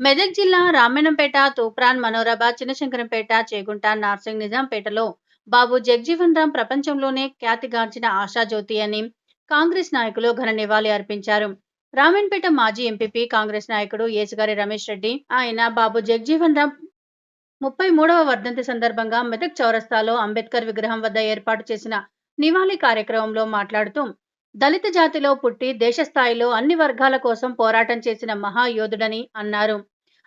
మెదక్ జిల్లా రామేణంపేట తూప్రాన్ మనోరభ చిన్నశంకరంపేట చేగుంట నార్సింగ్ నిజాంపేటలో బాబు జగ్జీవన్ రామ్ ప్రపంచంలోనే ఖ్యాతిగాంచిన ఆశాజ్యోతి అని కాంగ్రెస్ నాయకులు ఘన నివాళి అర్పించారు. రామన్పేట మాజీ ఎంపీపీ కాంగ్రెస్ నాయకుడు ఏసుగారి రమేష్ రెడ్డి ఆయన బాబు జగ్జీవన్ రామ్ ముప్పై మూడవ వర్ధంతి సందర్భంగా మెదక్ చౌరస్తాలో అంబేద్కర్ విగ్రహం వద్ద ఏర్పాటు చేసిన నివాళి కార్యక్రమంలో మాట్లాడుతూ దళిత జాతిలో పుట్టి దేశ స్థాయిలో అన్ని వర్గాల కోసం పోరాటం చేసిన మహాయోధుడని అన్నారు.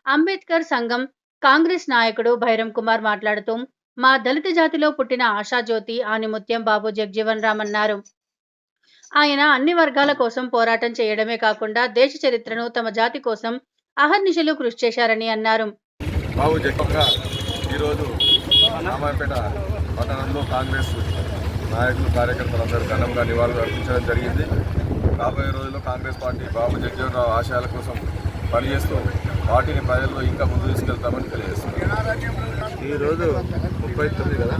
అంబేద్కర్ సంఘం కాంగ్రెస్ నాయకుడు భైరం కుమార్ మాట్లాడుతూ మా దళిత జాతిలో పుట్టిన ఆశాజ్యోతి ఆనిముత్యం బాబు జగ్జీవన్ రామ్ అన్నారు. ఆయన అన్ని వర్గాల కోసం పోరాటం చేయడమే కాకుండా దేశ చరిత్రను తమ జాతి కోసం అహర్నిశలు కృషి చేశారని అన్నారు. బాబు ఈరోజు పట్టణంలో కాంగ్రెస్ నాయకులు కార్యకర్తలందరూ ఘనంగా నివాళులు అర్పించడం జరిగింది రాబోయే రోజుల్లో కాంగ్రెస్ పార్టీ బాబు జగజీవనరావు ఆశయాల కోసం పనిచేస్తూ పార్టీని ప్రజల్లో ఇంకా ముందు తీసుకెళ్తామని తెలియజేస్తున్నాం ఈరోజు ముప్పై తొమ్మిది కదా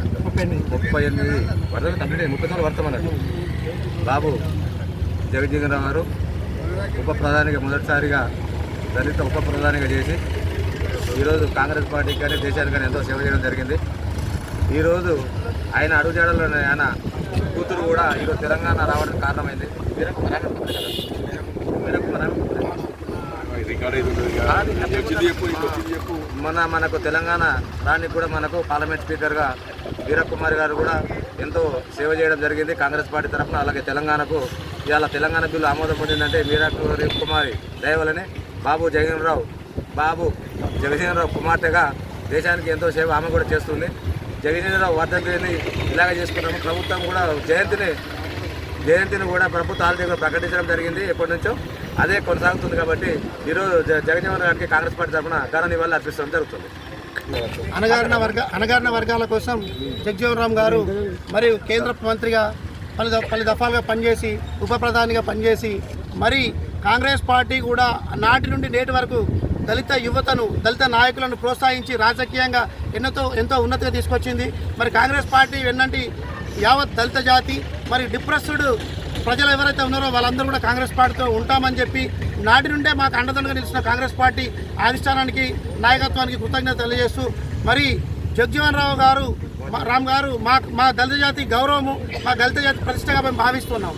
ముప్పై ఎనిమిది వర్షాలు కంప్లీట్ ముప్పై తొమ్మిది వర్తమన్నట్టు బాబు జగజ్జీవన్ రావు గారు ఉప ప్రధానిగా మొదటిసారిగా దళిత ఉప ప్రధానిగా చేసి ఈరోజు కాంగ్రెస్ పార్టీకి కానీ దేశానికి కానీ ఎంతో సేవ చేయడం జరిగింది ఈరోజు ఆయన అడుగుజాడలో ఆయన కూతురు కూడా ఈరోజు తెలంగాణ రావడానికి కారణమైంది. మన మనకు తెలంగాణ రానికి కూడా మనకు పార్లమెంట్ స్పీకర్గా వీరకుమార్ గారు కూడా ఎంతో సేవ చేయడం జరిగింది కాంగ్రెస్ పార్టీ తరఫున. అలాగే తెలంగాణకు ఇవాళ తెలంగాణ బిల్లు ఆమోదం పొందిందంటే వీరకుమారి కుమారి దయవలని బాబు జగన్ రావు బాబు జగజీవన్ రావు కుమార్తెగా దేశానికి ఎంతో సేవ ఆమె కూడా చేస్తుంది. జగన్ రావు వర్ధంతిని ఇలాగ చేసుకున్నాము. ప్రభుత్వం కూడా జయంతిని జయంతిని కూడా ప్రభుత్వ హాలిడే ప్రకటించడం జరిగింది ఎప్పటి నుంచో. అదే కొనసాగుతుంది కాబట్టి ఈరోజు జగన్మోహన్ గారికి కాంగ్రెస్ పార్టీ తరఫున ఘన నివాళులు అర్పించడం జరుగుతుంది. అనగారిన వర్గ అనగారిన వర్గాల కోసం జగ్జీవన్ రామ్ గారు మరియు కేంద్ర మంత్రిగా పలు పలు దఫాలుగా పనిచేసి ఉప ప్రధానిగా పనిచేసి మరి కాంగ్రెస్ పార్టీ కూడా నాటి నుండి నేటి వరకు దళిత యువతను దళిత నాయకులను ప్రోత్సహించి రాజకీయంగా ఎన్నతో ఎంతో ఉన్నతిగా తీసుకొచ్చింది. మరి కాంగ్రెస్ పార్టీ ఎన్నంటి యావత్ దళిత జాతి మరి డిప్రెస్డ్ ప్రజలు ఎవరైతే ఉన్నారో వాళ్ళందరూ కూడా కాంగ్రెస్ పార్టీతో ఉంటామని చెప్పి నాటి నుండే మాకు అండదండగా నిలిచిన కాంగ్రెస్ పార్టీ అధిష్టానానికి నాయకత్వానికి కృతజ్ఞత తెలియజేస్తూ మరి జగ్జీవన్ రావు గారు రామ్ గారు మా మా దళిత జాతి గౌరవము మా దళిత జాతి ప్రతిష్టగా మేము భావిస్తున్నాం